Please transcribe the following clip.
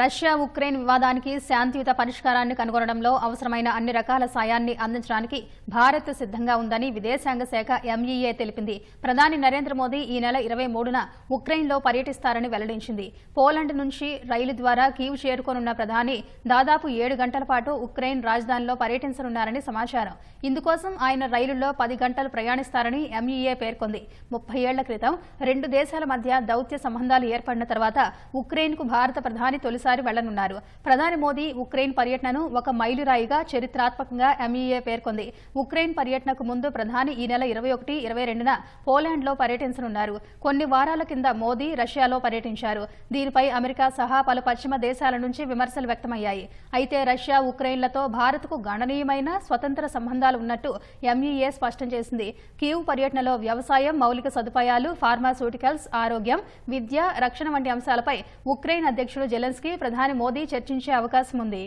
Russia Ukraine వివాదానికి శాంతియుత పరిష్కారాన్ని కనుగొనడంలో అవసరమైన అన్ని రకాల సాయాన్ని అందించడానికి భారత్ సిద్దంగా ఉందని విదేశాంగ శాఖ ఎంఈఏ తెలిపింది. ప్రధాని నరేంద్ర మోదీ ఈ నెల ఇరవై మూడున ఉక్రెయిన్లో పర్యటిస్తారని వెల్లడించింది. పోలాండ్ నుంచి రైలు ద్వారా కీవ్ చేరుకోనున్న ప్రధాని దాదాపు ఏడు గంటల పాటు ఉక్రెయిన్ రాజధానిలో పర్యటించనున్నారని సమాచారం. ఇందుకోసం ఆయన రైలులో పది గంటలు ప్రయాణిస్తారని ఎంఈఏ పేర్కొంది. ముప్పై ఏళ్ళ క్రితం రెండు దేశాల మధ్య దౌత్య సంబంధాలు ఏర్పడిన తర్వాత ఉక్రెయిన్కు భారత ప్రధాని మరోసారి వెళ్ళనున్నారు. ప్రధాని మోదీ ఉక్రెయిన్ పర్యటనను ఒక మైలురాయిగా చరిత్రాత్మకంగా ఎంఈఏ పేర్కొంది. ఉక్రెయిన్ పర్యటనకు ముందు ప్రధాని ఈ నెల ఇరవై ఒకటి ఇరవై రెండున పోలాండ్లో పర్యటించనున్నారు. కొన్ని వారాల కింద మోదీ రష్యాలో పర్యటించారు. దీనిపై అమెరికా సహా పలు పశ్చిమ దేశాల నుంచి విమర్శలు వ్యక్తమయ్యాయి. అయితే రష్యా ఉక్రెయిన్లతో భారత్కు గణనీయమైన స్వతంత్ర సంబంధాలు ఉన్నట్టు ఎంఈఏ స్పష్టం చేసింది. కీవ్ పర్యటనలో వ్యవసాయం మౌలిక సదుపాయాలు ఫార్మాస్యూటికల్స్ ఆరోగ్యం విద్య రక్షణ వంటి అంశాలపై ఉక్రెయిన్ అధ్యక్షుడు జెలెన్స్కీ ప్రధాని మోదీ చర్చించే అవకాశం ఉంది